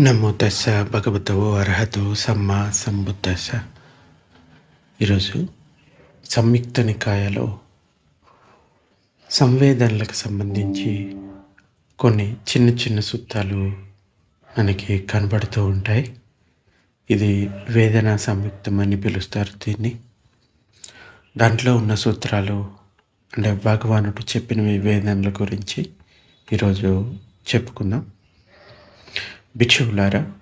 నమో తస్స భగవతో అర్హతో సమ్మ సంబుద్ధస్స. ఈరోజు సంయుక్త నికాయలో సంవేదనలకు సంబంధించి కొన్ని చిన్న చిన్న సూత్రాలు మనకి కనబడుతూ ఉంటాయి. ఇది వేదన సంయుక్తం అని పిలుస్తారు దీన్ని. దాంట్లో ఉన్న సూత్రాలు అంటే భగవానుడు చెప్పినవి వేదనల గురించి ఈరోజు చెప్పుకుందాం. భిక్షువులారా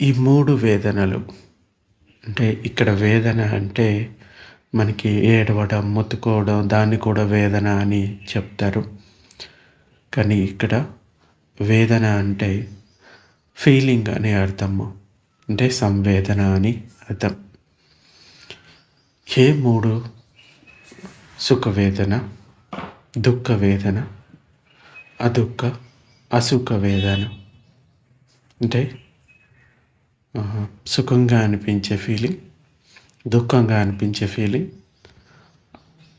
ఈ మూడు వేదనలు అంటే ఇక్కడ వేదన అంటే మనకి ఏడవడం మొత్తుకోవడం దాన్ని కూడా వేదన అని చెప్తారు. కానీ ఇక్కడ వేదన అంటే ఫీలింగ్ అనే అర్థము అంటే సంవేదన అని అర్థం. ఏ మూడు? సుఖవేదన దుఃఖ వేదన అదుఃఖ అసుఖ వేదన. అంటే సుఖంగా అనిపించే ఫీలింగ్ దుఃఖంగా అనిపించే ఫీలింగ్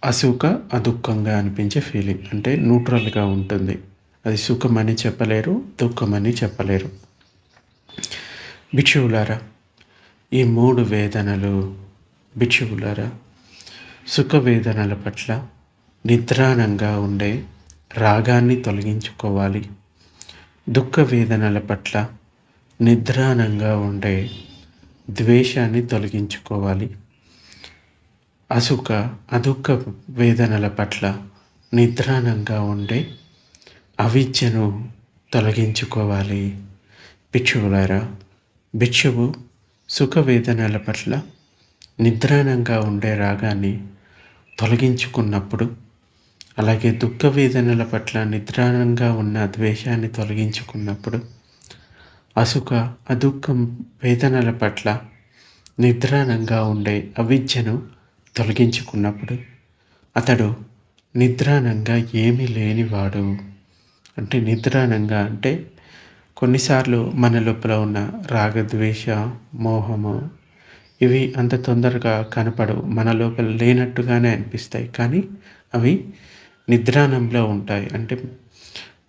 అసుఖ అదుఃఖంగా అనిపించే ఫీలింగ్ అంటే న్యూట్రల్గా ఉంటుంది. అది సుఖమని చెప్పలేరు దుఃఖమని చెప్పలేరు. భిక్షువులారా ఈ మూడు వేదనలు భిక్షువులారా సుఖ వేదనల పట్ల నిద్రాణంగా ఉండే రాగాన్ని తొలగించుకోవాలి. దుఃఖ వేదనల పట్ల నిద్రాణంగా ఉండే ద్వేషాన్ని తొలగించుకోవాలి. అసుఖ అదుఃఖ వేదనల పట్ల నిద్రాణంగా ఉండే అవిద్యను తొలగించుకోవాలి. భిక్షువులారా భిక్షువు సుఖ వేదనల పట్ల నిద్రాణంగా ఉండే రాగాన్ని తొలగించుకున్నప్పుడు అలాగే దుఃఖ వేదనల పట్ల నిద్రాణంగా ఉన్న ద్వేషాన్ని తొలగించుకున్నప్పుడు అసుఖ అదుఃఖం వేదనల పట్ల నిద్రాణంగా ఉండే అవిద్యను తొలగించుకున్నప్పుడు అతడు నిద్రాణంగా ఏమీ లేనివాడు. అంటే నిద్రాణంగా అంటే కొన్నిసార్లు మన లోపల ఉన్న రాగద్వేష మోహము ఇవి అంత తొందరగా కనపడవు. మన లోపల లేనట్టుగానే అనిపిస్తాయి. కానీ అవి నిద్రాణంలో ఉంటాయి. అంటే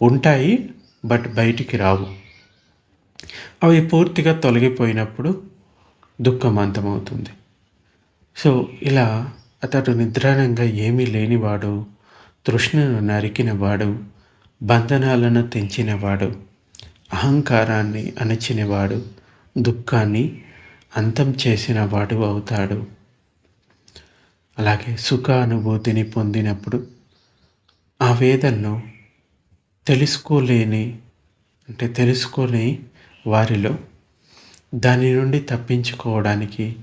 ఉంటాయి బట్ బయటికి రావు. అవి పూర్తిగా తొలగిపోయినప్పుడు దుఃఖం అంతమవుతుంది సో ఇలా అతడు నిద్రాణంగా ఏమీ లేనివాడు తృష్ణను నరికినవాడు బంధనాలను తెంచినవాడు అహంకారాన్ని అణచినవాడు దుఃఖాన్ని అంతం చేసినవాడు అవుతాడు. అలాగే సుఖానుభూతిని పొందినప్పుడు ఆ వేదనను తెలుసుకోలేని అంటే తెలుసుకొని వారిలో దాని నుండి తప్పించుకోవడానికి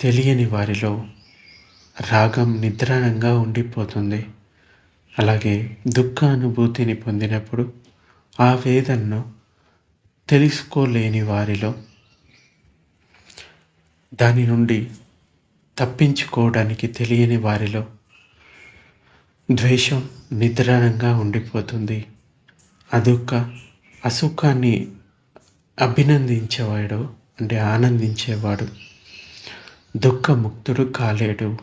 తెలియని వారిలో రాగం నిద్రాణంగా ఉండిపోతుంది. అలాగే దుఃఖ అనుభూతిని పొందినప్పుడు ఆ వేదనను తెలుసుకోలేని వారిలో దాని నుండి తప్పించుకోవడానికి తెలియని వారిలో ద్వేషం నిద్రాణంగా ఉండిపోతుంది. అదొక అసుఖాన్ని అభినందించేవాడు అంటే ఆనందించేవాడు. దుఃఖముక్తుడు కాలేడు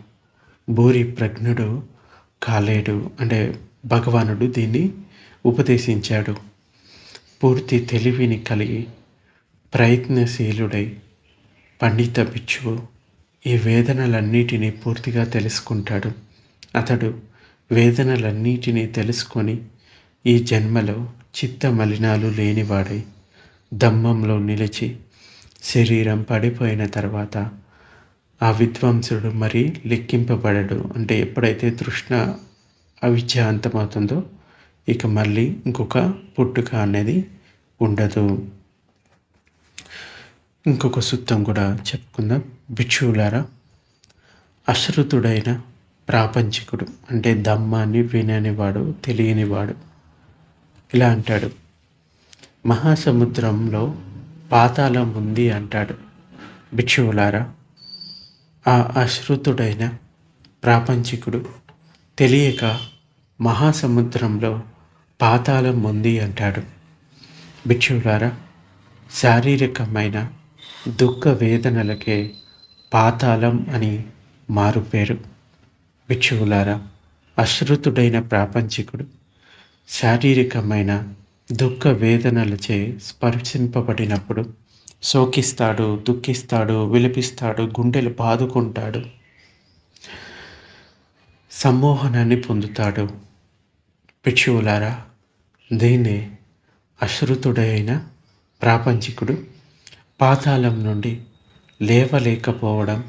భూరి ప్రజ్ఞుడు కాలేడు అంటే భగవానుడు దీన్ని ఉపదేశించాడు. పూర్తి తెలివిని కలిగి ప్రయత్నశీలుడై పండిత బిచ్చువు ఈ వేదనలన్నిటినీ పూర్తిగా తెలుసుకుంటాడు. అతడు వేదనలన్నిటినీ తెలుసుకొని ఈ జన్మలో చిత్త మలినాలు లేనివాడై దమ్మంలో నిలిచి శరీరం పడిపోయిన తర్వాత ఆ విద్వాంసుడు మరి లెక్కింపబడడు. అంటే ఎప్పుడైతే తృష్ణ అవిద్య అంతమవుతుందో ఇక మళ్ళీ ఇంకొక పుట్టుక అనేది ఉండదు. ఇంకొక సూత్రం కూడా చెప్పుకుందాం. భిక్షువులారా అశ్రుతుడైన ప్రాపంచికుడు. అంటే ధమ్మాన్ని విననివాడు తెలియనివాడు. ఇలా అంటాడు. మహాసముద్రంలో పాతాళం ఉంది అంటాడు. భిక్షువులారా ఆ అశ్రుతుడైన ప్రాపంచికుడు తెలియక మహాసముద్రంలో పాతాళం ఉంది అంటాడు. భిక్షువులారా శారీరకమైన దుఃఖ వేదనలకే పాతాళం అని మారుపేరు. భిక్షువులారా అశ్రుతుడైన ప్రాపంచికుడు శారీరకమైన దుఃఖ వేదనలచే స్పర్శింపబడినప్పుడు శోకిస్తాడు దుఃఖిస్తాడు విలపిస్తాడు గుండెలు బాదుకుంటాడు సమ్మోహనాన్ని పొందుతాడు. పిక్షువులారా దీన్నే అశ్రుతుడైన ప్రాపంచికుడు పాతాళం నుండి లేవలేకపోవడం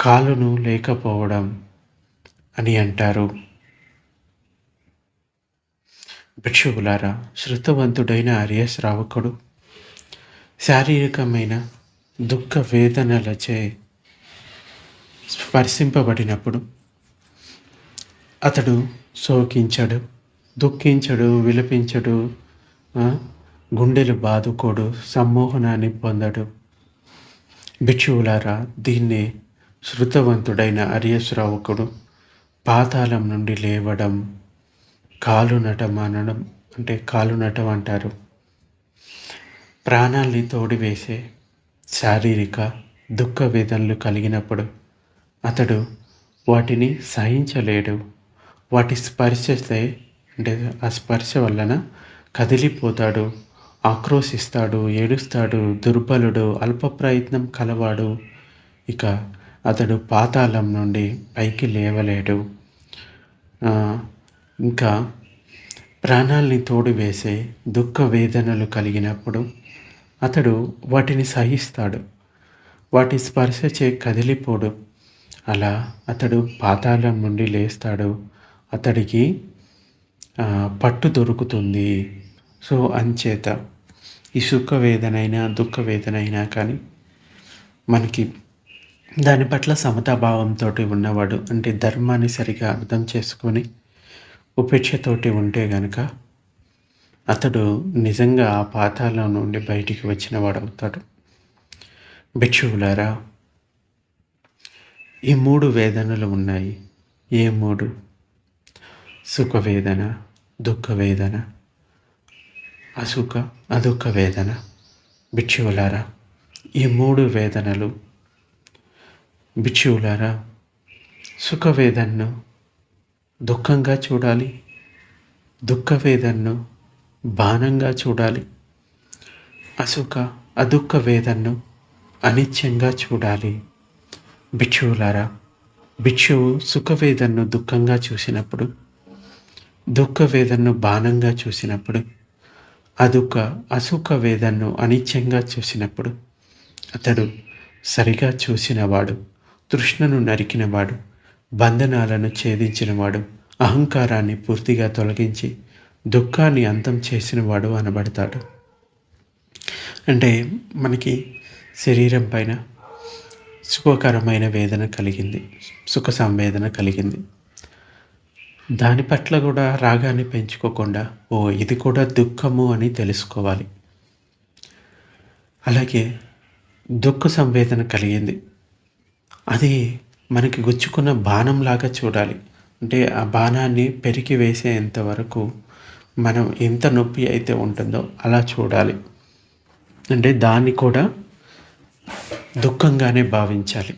కాలును లేకపోవడం అని అంటారు. భిక్షువులారా శృతవంతుడైన ఆర్య శ్రావకుడు శారీరకమైన దుఃఖ వేదనలచే స్పర్శింపబడినప్పుడు అతడు శోకించడు దుఃఖించడు విలపించడు గుండెలు బాదుకోడు సమ్మోహనాన్ని పొందడు. భిక్షువులారా దీన్నే శృతవంతుడైన అరియశ్రావకుడు పాతాళం నుండి లేవడం కాలు నటం అనడం అంటే కాలు నటం అంటారు. ప్రాణాల్ని తోడివేసే శారీరక దుఃఖ వేదనలు కలిగినప్పుడు అతడు వాటిని సహించలేడు. వాటి స్పర్శతే అంటే ఆ స్పర్శ వలన కదిలిపోతాడు. ఆక్రోశిస్తాడు ఏడుస్తాడు దుర్బలుడు అల్ప ప్రయత్నం కలవాడు. ఇక అతడు పాతాళం నుండి పైకి లేవలేడు. ఇంకా ప్రాణాల్ని తోడివేసే దుఃఖ వేదనలు కలిగినప్పుడు అతడు వాటిని సహిస్తాడు. వాటి స్పర్శచే కదిలిపోడు. అలా అతడు పాతాళం నుండి లేస్తాడు. అతడికి పట్టు దొరుకుతుంది. సో అంచేత ఈ సుఖ వేదనైనా దుఃఖ వేదనైనా కానీ మనకి దాని పట్ల సమతాభావంతో ఉన్నవాడు అంటే ధర్మాన్ని సరిగా అర్థం చేసుకొని ఉపేక్షతోటి ఉంటే గనక అతడు నిజంగా ఆ పాతాలలో నుండి బయటికి వచ్చిన వాడు అవుతాడు భిక్షువులారా ఈ మూడు వేదనలు ఉన్నాయి. ఏ మూడు? సుఖ వేదన దుఃఖ వేదన అసుఖ అదొక వేదన భిక్షువులారా ఈ మూడు వేదనలు భిక్షువులారా సుఖవేదన్ను దుఃఖంగా చూడాలి దుఃఖ వేదనను బాణంగా చూడాలి అసుఖ అదుఃఖ వేదనను అనిత్యంగా చూడాలి. భిక్షువులారా భిక్షువు సుఖవేదన్ను దుఃఖంగా చూసినప్పుడు దుఃఖ వేదనను బాణంగా చూసినప్పుడు అదొక అసుఖ వేదనను అనిత్యంగా చూసినప్పుడు అతడు సరిగా చూసినవాడు తృష్ణను నరికినవాడు బంధనాలను ఛేదించినవాడు అహంకారాన్ని పూర్తిగా తొలగించి దుఃఖాన్ని అంతం చేసినవాడు అనబడతాడు. అంటే మనకి శరీరం పైన సుఖకరమైన వేదన కలిగింది సుఖ సంవేదన కలిగింది. దాని పట్ల కూడా రాగాన్ని పెంచుకోకుండా ఓ ఇది కూడా దుఃఖము అని తెలుసుకోవాలి. అలాగే దుఃఖ సంవేదన కలిగింది. అది మనకి గుచ్చుకున్న బాణంలాగా చూడాలి. అంటే ఆ బాణాన్ని పెరికి వేసేంత వరకు మనం ఎంత నొప్పి అయితే ఉంటుందో అలా చూడాలి. అంటే దాన్ని కూడా దుఃఖంగానే భావించాలి.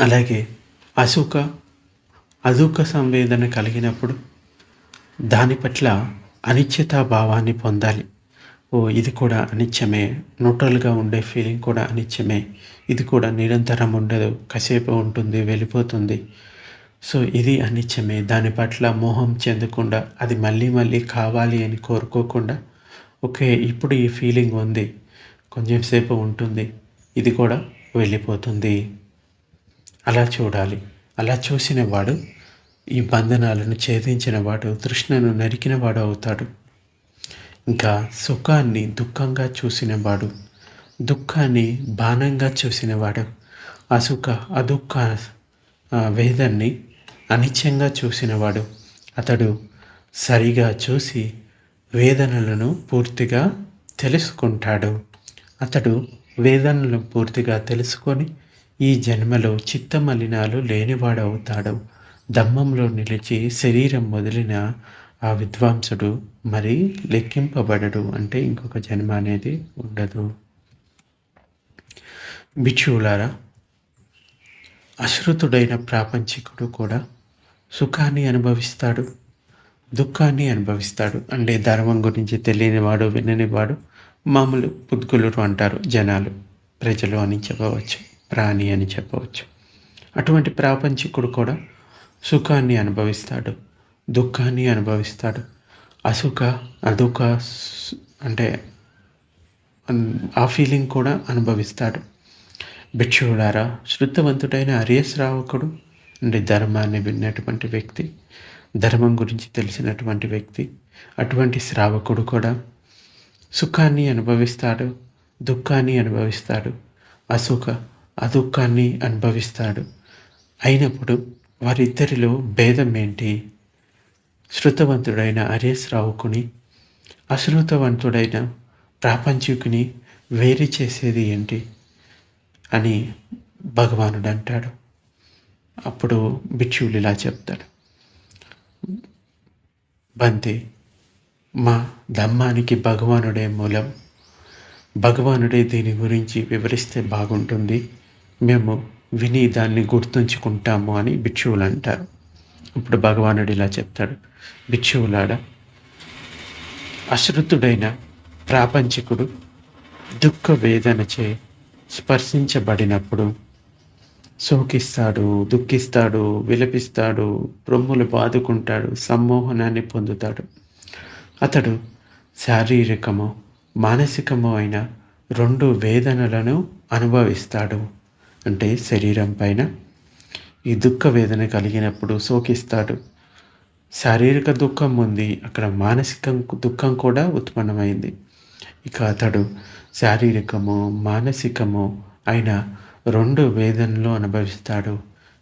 అలాగే అసుఖ అదుఃఖ సంవేదన కలిగినప్పుడు దాని పట్ల అనిశ్చిత భావాన్ని పొందాలి. ఓ ఇది కూడా అనిత్యమే న్యూట్రల్గా ఉండే ఫీలింగ్ కూడా అనిత్యమే ఇది కూడా నిరంతరం ఉండదు. కాసేపు ఉంటుంది వెళ్ళిపోతుంది. సో ఇది అనిత్యమే దాని పట్ల మోహం చెందకుండా అది మళ్ళీ మళ్ళీ కావాలి అని కోరుకోకుండా ఓకే ఇప్పుడు ఈ ఫీలింగ్ ఉంది. కొంచెం సేపు ఉంటుంది. ఇది కూడా వెళ్ళిపోతుంది. అలా చూడాలి. అలా చూసిన వాడు ఈ బంధనాలను ఛేదించిన వాడు తృష్ణను నరికిన వాడు అవుతాడు. ఇంకా సుఖాన్ని దుఃఖంగా చూసినవాడు దుఃఖాన్ని బాణంగా చూసినవాడు అసుఖ అదుఃఖ వేదాన్ని అనిత్యంగా చూసినవాడు అతడు సరిగా చూసి వేదనలను పూర్తిగా తెలుసుకుంటాడు. అతడు వేదనలను పూర్తిగా తెలుసుకొని ఈ జన్మలో చిత్తమలినాలు లేనివాడు అవుతాడు దమ్మంలో నిలిచి శరీరం వదిలిన ఆ విద్వాంసుడు మరి లెక్కింపబడడు అంటే ఇంకొక జన్మ అనేది ఉండదు. భిక్షువులారా అశ్రుతుడైన ప్రాపంచికుడు కూడా సుఖాన్ని అనుభవిస్తాడు దుఃఖాన్ని అనుభవిస్తాడు. అంటే ధర్మం గురించి తెలియనివాడు విననివాడు మామూలు పుద్గులు అంటారు జనాలు ప్రజలు అని చెప్పవచ్చు. ప్రాణి అని చెప్పవచ్చు. అటువంటి ప్రాపంచికుడు కూడా సుఖాన్ని అనుభవిస్తాడు దుఃఖాన్ని అనుభవిస్తాడు. అసుఖ అదుఖ అంటే ఆ ఫీలింగ్ కూడా అనుభవిస్తాడు. భిక్షువులారా శృద్ధవంతుడైన అరియశ్రావకుడు అంటే ధర్మాన్ని విన్నటువంటి వ్యక్తి ధర్మం గురించి తెలిసినటువంటి వ్యక్తి అటువంటి శ్రావకుడు కూడా సుఖాన్ని అనుభవిస్తాడు దుఃఖాన్ని అనుభవిస్తాడు అసుఖ అదుఃఖాన్ని అనుభవిస్తాడు. అయినప్పుడు వారిద్దరిలో భేదం ఏంటి శృతవంతుడైన అరేశ్రావుకుని అశ్రుతవంతుడైన ప్రాపంచికుని వేరు చేసేది ఏంటి అని భగవానుడు అంటాడు అప్పుడు భిక్షువులు ఇలా చెప్తాడు బంతి మా ధమ్మానికి భగవానుడే మూలం. భగవానుడే దీని గురించి వివరిస్తే బాగుంటుంది. మేము విని దాన్ని గుర్తుంచుకుంటాము అని భిక్షువులు అంటారు. ఇప్పుడు భగవానుడు ఇలా చెప్తాడు. భిక్షువులాడ అశ్రుతుడైన ప్రాపంచికుడు దుఃఖ వేదనచే స్పర్శించబడినప్పుడు శోకిస్తాడు దుఃఖిస్తాడు విలపిస్తాడు రొమ్ములు బాదుకుంటాడు సమ్మోహనాన్ని పొందుతాడు. అతడు శారీరకము మానసికము అయిన రెండు వేదనలను అనుభవిస్తాడు. అంటే శరీరం పైన ఈ దుఃఖ వేదన కలిగినప్పుడు శోకిస్తాడు. శారీరక దుఃఖం ఉంది అక్కడ మానసిక దుఃఖం కూడా ఉత్పన్నమైంది. ఇక అతడు శారీరకము మానసికము అయిన రెండు వేదనలు అనుభవిస్తాడు.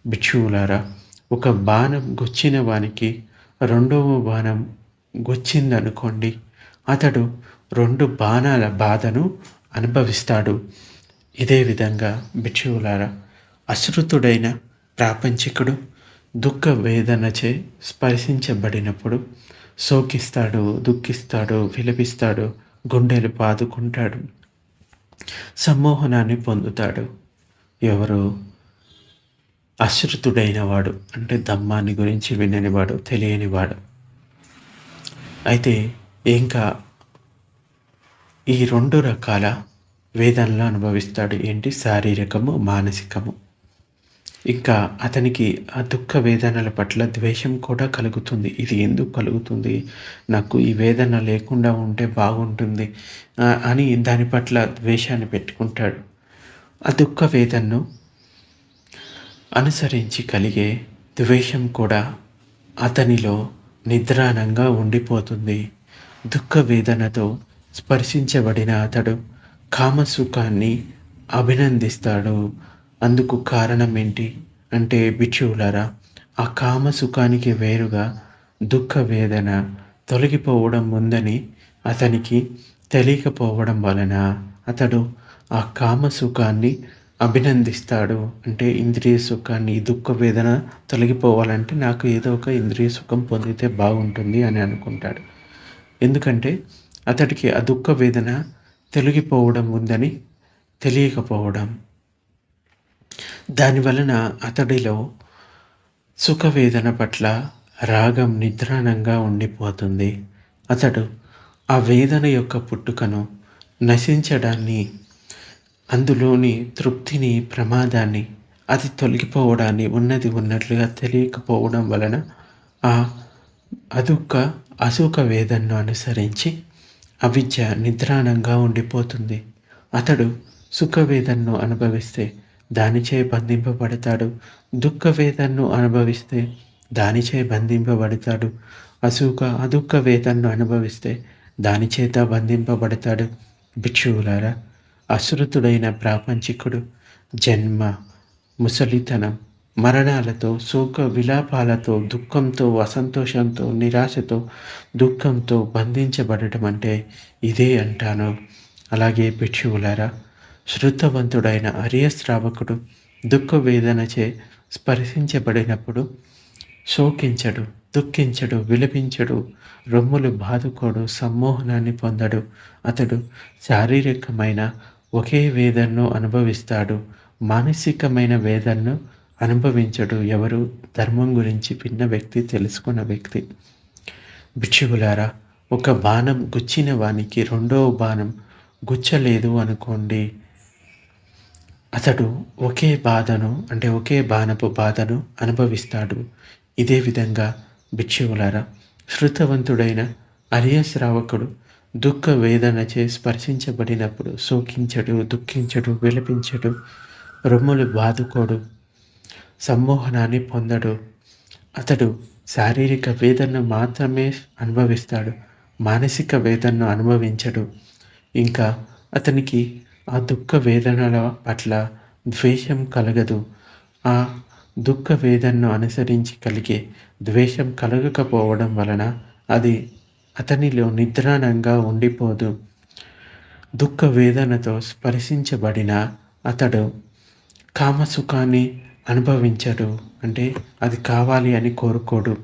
భిక్షువులారా ఒక బాణం గుచ్చిన వానికి రెండవ బాణం గుచ్చిందనుకోండి అతడు రెండు బాణాల బాధను అనుభవిస్తాడు. ఇదే విధంగా భిక్షువులారా అశ్రుతుడైన ప్రాపంచికుడు దుఃఖ వేదనచే స్పర్శించబడినప్పుడు శోకిస్తాడు దుఃఖిస్తాడు విలపిస్తాడు గుండెలు బాదుకుంటాడు సమ్మోహనాన్ని పొందుతాడు. ఎవరు? అశ్రుతుడైన వాడు అంటే ధమ్మాన్ని గురించి విననివాడు తెలియనివాడు అయితే ఇంకా ఈ రెండు రకాల వేదనలు అనుభవిస్తాడు. ఏంటి? శారీరకము మానసికము. ఇంకా అతనికి ఆ దుఃఖ వేదనల పట్ల ద్వేషం కూడా కలుగుతుంది. ఇది ఎందుకు కలుగుతుంది? నాకు ఈ వేదన లేకుండా ఉంటే బాగుంటుంది అని దాని పట్ల ద్వేషాన్ని పెట్టుకుంటాడు. ఆ దుఃఖ వేదనను అనుసరించి కలిగే ద్వేషం కూడా అతనిలో నిద్రానంగా ఉండిపోతుంది. దుఃఖ వేదనతో స్పర్శించబడిన అతడు కామసుఖాన్ని అభినందిస్తాడు. అందుకు కారణం ఏంటి అంటే బిక్షువులరా ఆ కామసుఖానికి వేరుగా దుఃఖ వేదన తొలగిపోవడం ఉందని అతనికి తెలియకపోవడం వలన అతడు ఆ కామసుఖాన్ని అభినందిస్తాడు. అంటే ఇంద్రియ సుఖాన్ని దుఃఖ వేదన తొలగిపోవాలంటే నాకు ఏదో ఒక ఇంద్రియ సుఖం పొందితే బాగుంటుంది అని అనుకుంటాడు. ఎందుకంటే అతడికి ఆ దుఃఖ వేదన తొలగిపోవడం ఉందని తెలియకపోవడం. దానివలన అతడిలో సుఖవేదన పట్ల రాగం నిద్రాణంగా ఉండిపోతుంది. అతడు ఆ వేదన యొక్క పుట్టుకను నశించడాన్ని అందులోని తృప్తిని ప్రమాదాన్ని అది తొలగిపోవడాన్ని ఉన్నది ఉన్నట్లుగా తెలియకపోవడం వలన ఆ అదుక అసుఖ వేదనను అనుసరించి అవిద్య నిద్రాణంగా ఉండిపోతుంది. అతడు సుఖవేదనను అనుభవిస్తే దానిచే బంధింపబడతాడు. దుఃఖ వేదనను అనుభవిస్తే దానిచే బంధింపబడతాడు. అసుఖ అదుఃఖ వేదనను అనుభవిస్తే దాని చేత బంధింపబడతాడు. భిక్షువులారా అశ్రుతుడైన ప్రాపంచికుడు జన్మ ముసలితనం మరణాలతో శోక విలాపాలతో దుఃఖంతో అసంతోషంతో నిరాశతో దుఃఖంతో బంధించబడటం అంటే ఇదే అంటాను. అలాగే భిక్షువులారా శృతవంతుడైన అరియశ్రావకుడు దుఃఖ వేదనచే స్పర్శించబడినప్పుడు శోకించడు దుఃఖించడు విలపించడు రొమ్ములు బాదుకోడు సమ్మోహనాన్ని పొందడు. అతడు శారీరకమైన ఒకే వేదనను అనుభవిస్తాడు మానసికమైన వేదనను అనుభవించడు. ఎవరు ధర్మం గురించి విన్న వ్యక్తి తెలుసుకున్న వ్యక్తి. భిక్షువులారా ఒక బాణం గుచ్చిన వానికి రెండవ బాణం గుచ్చలేదు అనుకోండి. అతడు ఒకే బాధను అంటే ఒకే బాణపు బాధను అనుభవిస్తాడు. ఇదే విధంగా భిక్షువులారా శృతవంతుడైన అర్యశ్రావకుడు దుఃఖ వేదనచే స్పర్శించబడినప్పుడు శోకించడు దుఃఖించడు విలపించడు రొమ్ములు బాదుకోడు. సమ్మోహనాన్ని పొందడు. అతడు శారీరక వేదనను మాత్రమే అనుభవిస్తాడు. మానసిక వేదనను అనుభవించడు. ఇంకా అతనికి ఆ దుఃఖ వేదనల పట్ల ద్వేషం కలగదు. ఆ దుఃఖ వేదనను అనుసరించి కలిగే ద్వేషం కలగకపోవడం వలన అది అతనిలో నిద్రాణంగా ఉండిపోదు. దుఃఖ వేదనతో స్పర్శించబడిన అతడు కామసుఖాన్ని అనుభవించడు. అంటే అది కావాలి అని కోరుకోడు.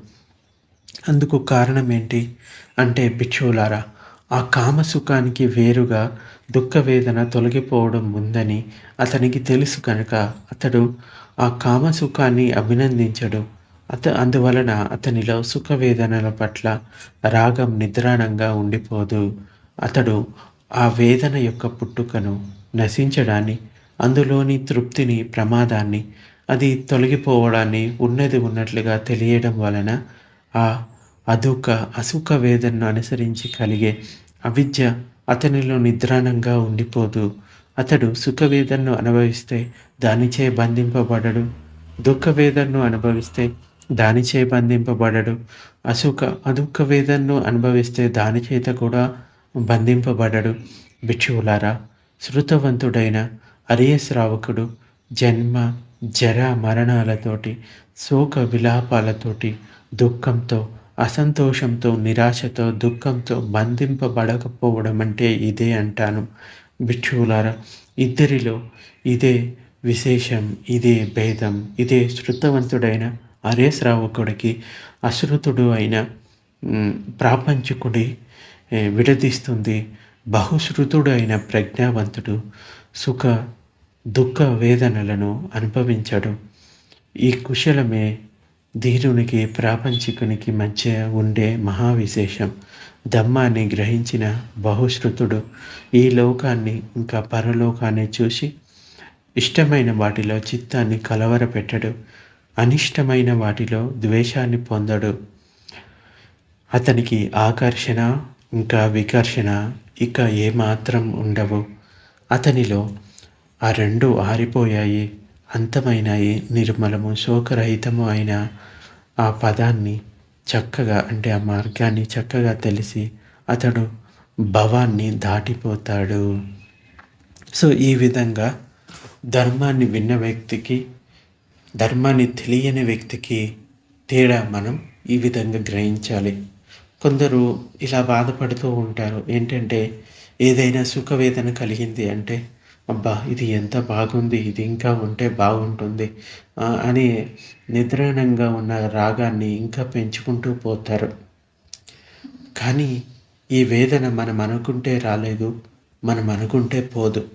అందుకు కారణం ఏంటి అంటే భిక్షువులారా ఆ కామసుఖానికి వేరుగా దుఃఖ వేదన తొలగిపోవడం ఉందని అతనికి తెలుసు కనుక అతడు ఆ కామసుఖాన్ని అభినందించడు. అత అందువలన అతనిలో సుఖ వేదనల పట్ల రాగం నిద్రాణంగా ఉండిపోదు. అతడు ఆ వేదన యొక్క పుట్టుకను నశించడాన్ని అందులోని తృప్తిని ప్రమాదాన్ని అది తొలగిపోవడాన్ని ఉన్నది ఉన్నట్లుగా తెలియడం వలన ఆ అదుక అసుఖ వేదనను అనుసరించి కలిగే అవిద్య అతనిలో నిద్రాణంగా ఉండిపోదు. అతడు సుఖవేదనను అనుభవిస్తే దానిచే బంధింపబడడు. దుఃఖ వేదనను అనుభవిస్తే దానిచే బంధింపబడడు. అసుఖ అదుఃఖ వేదనను అనుభవిస్తే దాని చేత కూడా బంధింపబడడు. భిక్షువులారా శృతవంతుడైన అరియశ్రావకుడు జన్మ జర మరణాలతోటి శోక విలాపాలతోటి దుఃఖంతో అసంతోషంతో నిరాశతో దుఃఖంతో బంధింపబడకపోవడం అంటే ఇదే అంటాను. భిక్షువులారా ఇద్దరిలో ఇదే విశేషం ఇదే భేదం ఇదే శృతవంతుడైన అరేశ్రావకుడికి అశ్రుతుడు అయిన ప్రాపంచకుడి విడదీస్తుంది బహుశ్రుతుడైన అయిన ప్రజ్ఞావంతుడు సుఖ దుఃఖ వేదనలను అనుభవించడు ఈ కుశలమే ధీరునికి ప్రాపంచికునికి మధ్య ఉండే మహావిశేషం. ధమ్మాన్ని గ్రహించిన బహుశ్రుతుడు ఈ లోకాన్ని ఇంకా పరలోకాన్ని చూసి ఇష్టమైన వాటిలో చిత్తాన్ని కలవరపెట్టడు అనిష్టమైన వాటిలో ద్వేషాన్ని పొందడు. అతనికి ఆకర్షణ ఇంకా వికర్షణ ఇక ఏమాత్రం ఉండవు. అతనిలో ఆ రెండు ఆరిపోయాయి. అంతమైనాయి. నిర్మలము శోకరహితము అయిన ఆ పదాన్ని చక్కగా అంటే ఆ మార్గాన్ని చక్కగా తెలిసి అతడు భవాన్ని దాటిపోతాడు. సో ఈ విధంగా ధర్మాన్ని విన్న వ్యక్తికి ధర్మాన్ని తెలియని వ్యక్తికి తేడా మనం ఈ విధంగా గ్రహించాలి. కొందరు ఇలా బాధపడుతూ ఉంటారు. ఏంటంటే ఏదైనా సుఖవేదన కలిగింది అంటే అబ్బా ఇది ఎంత బాగుంది ఇది ఇంకా ఉంటే బాగుంటుంది అని నిద్రాణంగా ఉన్న రాగాన్ని ఇంకా పెంచుకుంటూ పోతారు. కానీ ఈ వేదన మనం అనుకుంటే రాలేదు మనం అనుకుంటే పోదు.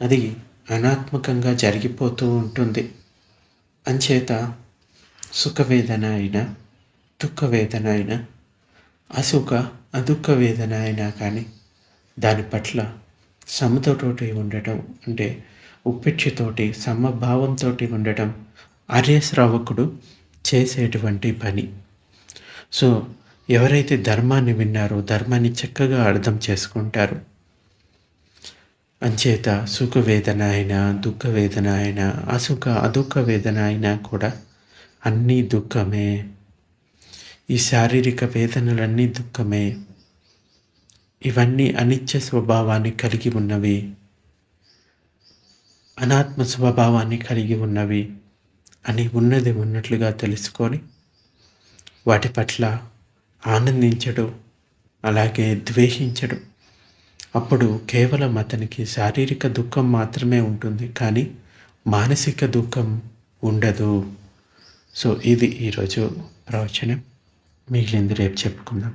అది అనాత్మకంగా జరిగిపోతూ ఉంటుంది. అంచేత సుఖవేదన అయినా దుఃఖవేదన అయినా అసుఖ అదుఃఖ వేదన అయినా కానీ దాని పట్ల సమతోటి ఉండటం అంటే ఉప్పిచ్చితోటి సమభావంతో ఉండటం శ్రావకుడు చేసేటువంటి పని. సో ఎవరైతే ధర్మాన్ని విన్నారో ధర్మాన్ని చక్కగా అర్థం చేసుకుంటారు. అంచేత సుఖ వేదన అయినా దుఃఖ వేదన అయినా అసుఖ అదుఃఖ వేదన అయినా కూడా అన్నీ దుఃఖమే. ఈ శారీరక వేదనలన్నీ దుఃఖమే. ఇవన్నీ అనిత్య స్వభావాన్ని కలిగి ఉన్నవి. అనాత్మ స్వభావాన్ని కలిగి ఉన్నవి అని ఉన్నది ఉన్నట్లుగా తెలుసుకొని వాటి పట్ల ఆనందించడు అలాగే ద్వేషించడు అప్పుడు కేవలం అతనికి శారీరక దుఃఖం మాత్రమే ఉంటుంది కానీ మానసిక దుఃఖం ఉండదు. సో ఇది ఈరోజు ప్రవచనం. మిగిలింది రేపు చెప్పుకుందాం.